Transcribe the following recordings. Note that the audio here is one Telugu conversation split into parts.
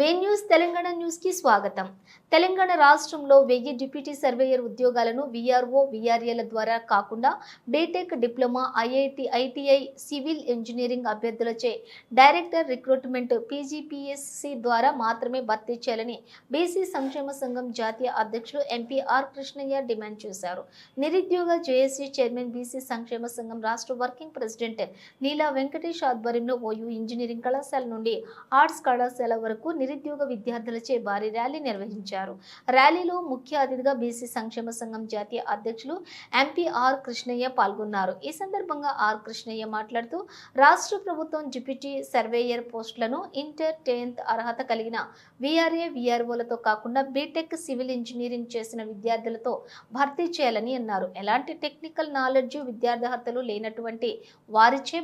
వే న్యూస్ తెలంగాణ న్యూస్కి స్వాగతం. తెలంగాణ రాష్ట్రంలో వెయ్యి డిప్యూటీ సర్వేయర్ ఉద్యోగాలను విఆర్ఓ విఆర్ఏల ద్వారా కాకుండా BTech diploma IIT ITI civil engineering అభ్యర్థులచే director recruitment PGPSC ద్వారా మాత్రమే భర్తీ చేయాలని బీసీ సంక్షేమ సంఘం జాతీయ అధ్యక్షులు ఎంపీఆర్ కృష్ణయ్య డిమాండ్ చేశారు. నిరుద్యోగ జేఏసీ చైర్మన్ బీసీ సంక్షేమ సంఘం రాష్ట్ర వర్కింగ్ ప్రెసిడెంట్ నీలా వెంకటేష్ ఆధ్వర్యంలో ఓయూ ఇంజనీరింగ్ కళాశాల నుండి ఆర్ట్స్ కళాశాల వరకు నిరుద్యోగ విద్యార్థులచే భారీ ర్యాలీ నిర్వహించారు. ర్యాలీలో ముఖ్య అతిథిగా బీసీ సంక్షేమ సంఘం జాతీయ అధ్యక్షులు ఎంపీ ఆర్ కృష్ణయ్య పాల్గొన్నారు. ఈ సందర్భంగా ఆర్ కృష్ణయ్య మాట్లాడుతూ రాష్ట్ర ప్రభుత్వం డిప్యూటీ సర్వేయర్ పోస్టులను ఇంటర్ టెన్త్ అర్హత కలిగిన విఆర్ఏ విఆర్ఓలతో కాకుండా బీటెక్ సివిల్ ఇంజనీరింగ్ చేసిన విద్యార్థులతో భర్తీ చేయాలని అన్నారు. ఎలాంటి టెక్నికల్ నాలెడ్జ్ విద్యార్థి లేనటువంటి వారిచే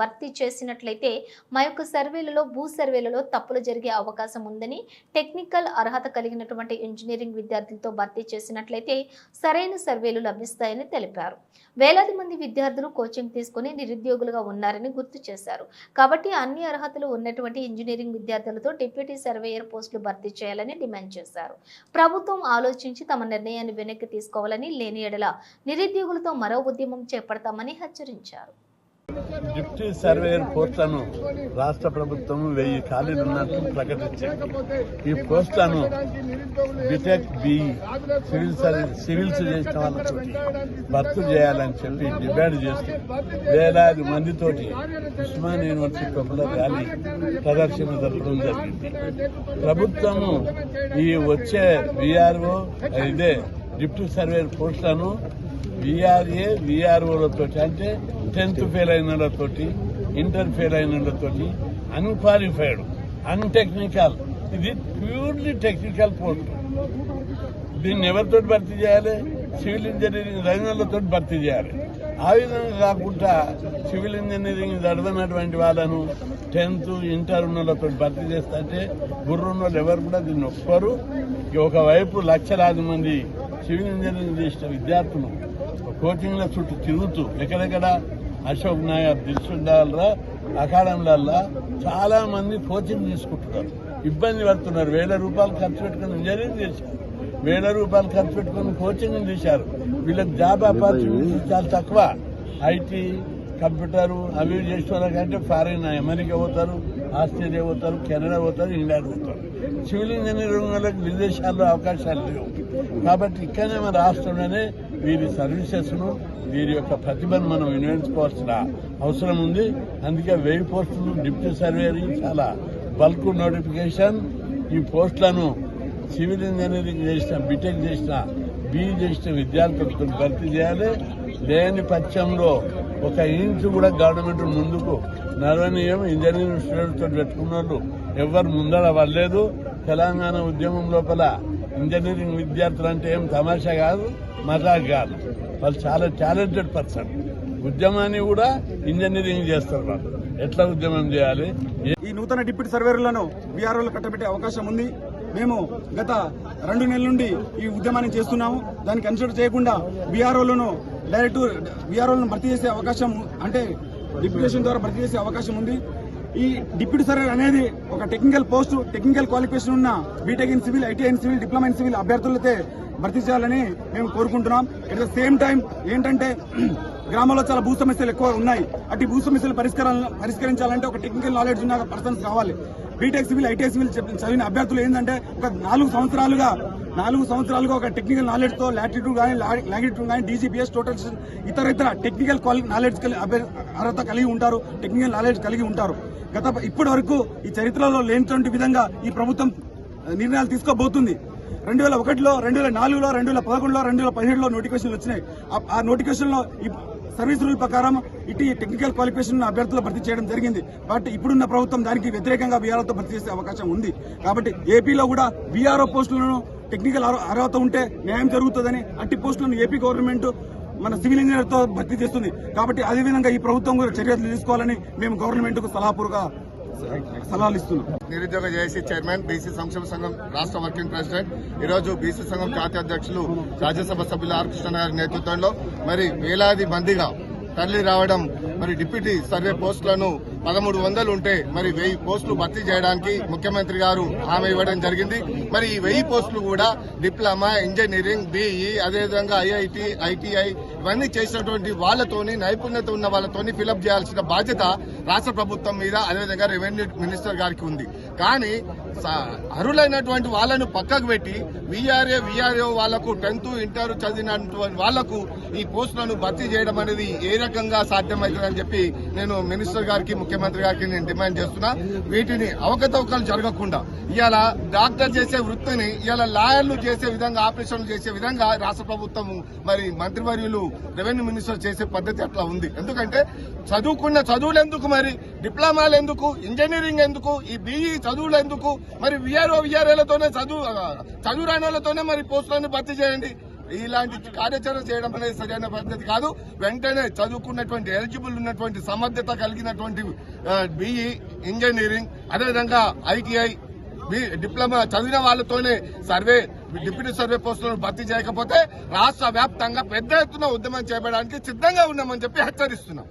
భర్తీ చేసినట్లయితే మా యొక్క సర్వేలలో భూ సర్వేలలో తప్పులు జరిగే అవకాశం ఉందని టెక్నికల్ అర్హత కలిగినటువంటి ఇంజనీరింగ్ విద్యార్థులతో భర్తీ చేసినట్లయితే సరైన సర్వేలు లభిస్తాయని తెలిపారు. వేలాది మంది విద్యార్థులు కోచింగ్ తీసుకుని నిరుద్యోగులుగా ఉన్నారని గుర్తు చేశారు. కాబట్టి అన్ని అర్హతలు ఉన్నటువంటి ఇంజనీరింగ్ విద్యార్థులతో డిప్యూటీ సర్వేయర్ పోస్టులు భర్తీ చేయాలని డిమాండ్ చేశారు. ప్రభుత్వం ఆలోచించి తమ నిర్ణయాన్ని వెనక్కి తీసుకోవాలని లేని ఎడల నిరుద్యోగులతో మరో ఉద్యమం చేపడతామని హెచ్చరించారు. డిప్యూటీ సర్వేయర్ పోస్టులను రాష్ట్ర ప్రభుత్వం వెయ్యి ఖాళీలు ఉన్నట్టు ప్రకటించింది. ఈ పోస్టులను BTech B civil service civils చేసిన వాళ్ళతో భర్తీ చేయాలని చెప్పి డిమాండ్ చేస్తూ వేలాది మందితోటి ఉస్మాన్ యూనివర్సిటీ లోపల ర్యాలీ ప్రదర్శన జరపడం జరిగింది. ప్రభుత్వము ఈ వచ్చే విఆర్ఓ ఇదే డిప్యూటీ సర్వేయర్ పోస్టులను విఆర్ఏ విఆర్ఓలతో అంటే టెన్త్ ఫెయిల్ అయిన వాళ్ళతోటి ఇంటర్ ఫెయిల్ అయిన వాళ్ళతోటి అన్క్వాలిఫైడ్ అన్టెక్నికల్ ఇది ప్యూర్లీ టెక్నికల్ పోస్ట్ దీన్ని ఎవరితో భర్తీ చేయాలి? సివిల్ ఇంజనీరింగ్ రైనర్లతో భర్తీ చేయాలి. ఆ విధంగా కాకుండా సివిల్ ఇంజనీరింగ్ చదివినటువంటి వాళ్ళను టెన్త్ ఇంటర్ ఉన్న భర్తీ చేస్తుంటే గుర్రున్న వాళ్ళు ఎవరు కూడా దీన్ని ఒప్పరు. ఒకవైపు లక్షలాది మంది సివిల్ ఇంజనీరింగ్ చేసిన విద్యార్థులు కోచింగ్ల చుట్టూ తిరుగుతూ ఎక్కడెక్కడ అశోక్ నాయర్ దిల్సుండాలరా అకాడమీలల్లో చాలా మంది కోచింగ్ తీసుకుంటున్నారు. ఇబ్బంది పడుతున్నారు. వేల రూపాయలు ఖర్చు పెట్టుకుని ఇంజనీరింగ్ చేశారు. వేల రూపాయలు ఖర్చు పెట్టుకుని కోచింగ్ తీశారు వీళ్ళకి జాబ్ ఆపర్చునిటీ చాలా తక్కువ. ఐటీ కంప్యూటర్ అవి ఇవి చేసిన వాళ్ళకంటే ఫారిన్ అమెరికా పోతారు ఆస్ట్రేలియా పోతారు కెనడా పోతారు ఇంగ్లాండ్ పోతారు. సివిల్ ఇంజనీరింగ్ వాళ్ళకి విదేశాల్లో అవకాశాలు లేవు. కాబట్టి ఇక్కడనే మన రాష్ట్రంలోనే వీరి సర్వీసెస్ను వీరి యొక్క ప్రతిభను మనం వినియోగించుకోవాల్సిన అవసరం ఉంది. అందుకే వెయ్యి పోస్టులు డిప్యూటీ సర్వేయర్ చాలా బల్క్ నోటిఫికేషన్. ఈ పోస్టులను సివిల్ ఇంజనీరింగ్ చేసిన బీటెక్ చేసిన బీఈ చేసిన విద్యార్థులతో భర్తీ చేయాలి. లేని పక్షంలో ఒక ఇంచు కూడా గవర్నమెంట్ ముందుకు నడవనీయం. ఇంజనీరింగ్ స్టూడెంట్స్ తోటి పెట్టుకున్న వాళ్ళు ఎవరు ముందర పడలేదు. తెలంగాణ ఉద్యమం లోపల ఇంజనీరింగ్ విద్యార్థులు అంటే ఏం తమాషా కాదు మజాక్ కాదు. వాళ్ళు చాలా టాలెంటెడ్ పర్సన్ ఉద్యమాన్ని కూడా ఇంజనీరింగ్ చేస్తారు వాళ్ళు. ఎట్లా ఉద్యమం చేయాలి? ఈ నూతన డిప్యూటీ సర్వేర్లను బీఆర్ఓలు కట్టబెట్టే అవకాశం ఉంది. మేము గత రెండు నెలల నుండి ఈ ఉద్యమాన్ని చేస్తున్నాము. దాన్ని కన్సిడర్ చేయకుండా బీఆర్ఓలను డైరెక్ట్ బీఆర్ఓలను భర్తీ చేసే అవకాశం అంటే డిప్యూటేషన్ ద్వారా భర్తీ చేసే అవకాశం ఉంది. ఈ డిప్యూటీ సర్వర్ అనేది ఒక టెక్నికల్ పోస్ట్ టెక్నికల్ క్వాలిఫికేషన్ ఉన్న BTech in civil IT in civil diploma in civil అభ్యర్థులతో భర్తీ చేయాలని మేము కోరుకుంటున్నాం. ఎట్ ద సేమ్ టైం ఏంటంటే గ్రామాల్లో చాలా భూ సమస్యలు ఎక్కువ ఉన్నాయి. అటు భూ సమస్యలు పరిష్కారాలను పరిష్కరించాలంటే ఒక టెక్నికల్ నాలెడ్జ్ ఉన్న పర్సన్స్ కావాలి. బీటెక్ సివిల్ ఐటీ సివిల్ చదివిన అభ్యర్థులు ఏంటంటే ఒక నాలుగు సంవత్సరాలుగా నాలుగు సంవత్సరాలుగా ఒక టెక్నికల్ నాలెడ్జ్తో లాటిట్యూడ్ కానీ లాంగిట్యూడ్ కానీ డీజీపీఎస్ టోటల్ ఇతర ఇతర టెక్నికల్ నాలెడ్జ్ అర్హత కలిగి ఉంటారు టెక్నికల్ నాలెడ్జ్ కలిగి ఉంటారు. గత ఇప్పటి వరకు ఈ చరిత్రలో లేనటువంటి విధంగా ఈ ప్రభుత్వం నిర్ణయాలు తీసుకోబోతుంది. రెండు వేల ఒకటిలో రెండు వేల నాలుగులో రెండు వేల పదకొండులో రెండు వేల పదిహేడులో నోటిఫికేషన్లు వచ్చినాయి. ఆ- ఆ నోటిఫికేషన్లో సర్వీస్ రూల్ ప్రకారం ఇటు టెక్నికల్ క్వాలిఫికేషన్ అభ్యర్థులు భర్తీ చేయడం జరిగింది. బట్ ఇప్పుడున్న ప్రభుత్వం దానికి వ్యతిరేకంగా బీఆర్ఓతో భర్తీ చేసే అవకాశం ఉంది. కాబట్టి ఏపీలో కూడా బీఆర్ఓ పోస్టులను టెక్నికల్ అర్హత ఉంటే న్యాయం జరుగుతుందని అట్టి పోస్టులను ఏపీ గవర్నమెంట్ మన సివిల్ ఇంజనీర్తో భర్తీ చేస్తుంది. కాబట్టి అదేవిధంగా ఈ ప్రభుత్వం కూడా చర్యలు తీసుకోవాలని మేము గవర్నమెంట్కు సలహాపూర్గా సలహాలు ఇస్తున్నాం. నిరుద్యోగ జేఏసీ చైర్మన్ బీసీ సంక్షేమ సంఘం రాష్ట్ర వర్కింగ్ ప్రెసిడెంట్ ఈ రోజు బీసీ సంఘం జాతీయ అధ్యక్షులు రాజ్యసభ సభ్యులు ఆర్ కృష్ణ గారి నేతృత్వంలో మరి వేలాది మందిగా తరలి రావడం మరి డిప్యూటీ సర్వే పోస్టులను పదమూడు వందలు ఉంటే మరి వెయ్యి పోస్టులు భర్తీ చేయడానికి ముఖ్యమంత్రి గారు హామీ ఇవ్వడం జరిగింది. మరి ఈ వెయ్యి పోస్టులు కూడా డిప్లొమా ఇంజనీరింగ్ బీఈ అదేవిధంగా ఐఐటి ఐటీఐ ఇవన్నీ చేసినటువంటి వాళ్ళతోని నైపుణ్యత ఉన్న వాళ్ళతోని ఫిలప్ చేయాల్సిన బాధ్యత రాష్ట్ర ప్రభుత్వం మీద అదేవిధంగా రెవెన్యూ మినిస్టర్ గారికి ఉంది. కానీ అర్హులైనటువంటి వాళ్ళను పక్కకు పెట్టి వీఆర్ఏ వీఆర్ఏ వాళ్ళకు టెన్త్ ఇంటర్ చదివినటువంటి వాళ్ళకు ఈ పోస్టులను భర్తీ చేయడం అనేది ఏ రకంగా సాధ్యమవుతుందని చెప్పి నేను మినిస్టర్ గారికి ముఖ్యమంత్రి గారికి నేను డిమాండ్ చేస్తున్నా. వీటిని అవకతవకలు జరగకుండా ఇవాళ డాక్టర్ చేసే వృత్తిని ఇవాళ లాయర్లు చేసే విధంగా ఆపరేషన్లు చేసే విధంగా రాష్ట్ర ప్రభుత్వం మరి మంత్రివర్యులు రెవెన్యూ మినిస్టర్ చేసే పద్ధతి అట్లా ఉంది. ఎందుకంటే చదువుకున్న చదువులు ఎందుకు మరి? డిప్లొమాలు ఎందుకు? ఇంజనీరింగ్ ఎందుకు? ఈ బీఈ చదువులు ఎందుకు? మరి విఆర్ఓ విఆర్ఏలతోనే చదువు చదువు రాని మరి పోస్టులను భర్తీ చేయండి. ఇలాంటి కార్యాచరణ చేయడం అనేది సరైన పద్ధతి కాదు. వెంటనే చదువుకున్నటువంటి ఎలిజిబుల్ ఉన్నటువంటి సమర్థత కలిగినటువంటి బీఈ ఇంజనీరింగ్ అదేవిధంగా ఐటీఐ బి- డిప్లొమా చదివిన వాళ్ళతోనే సర్వే డిప్యూటీ సర్వే పోస్టులను భర్తీ చేయకపోతే రాష్ట్ర వ్యాప్తంగా పెద్ద ఎత్తున ఉద్యమం చేయడానికి సిద్ధంగా ఉన్నామని చెప్పి హెచ్చరిస్తున్నాం.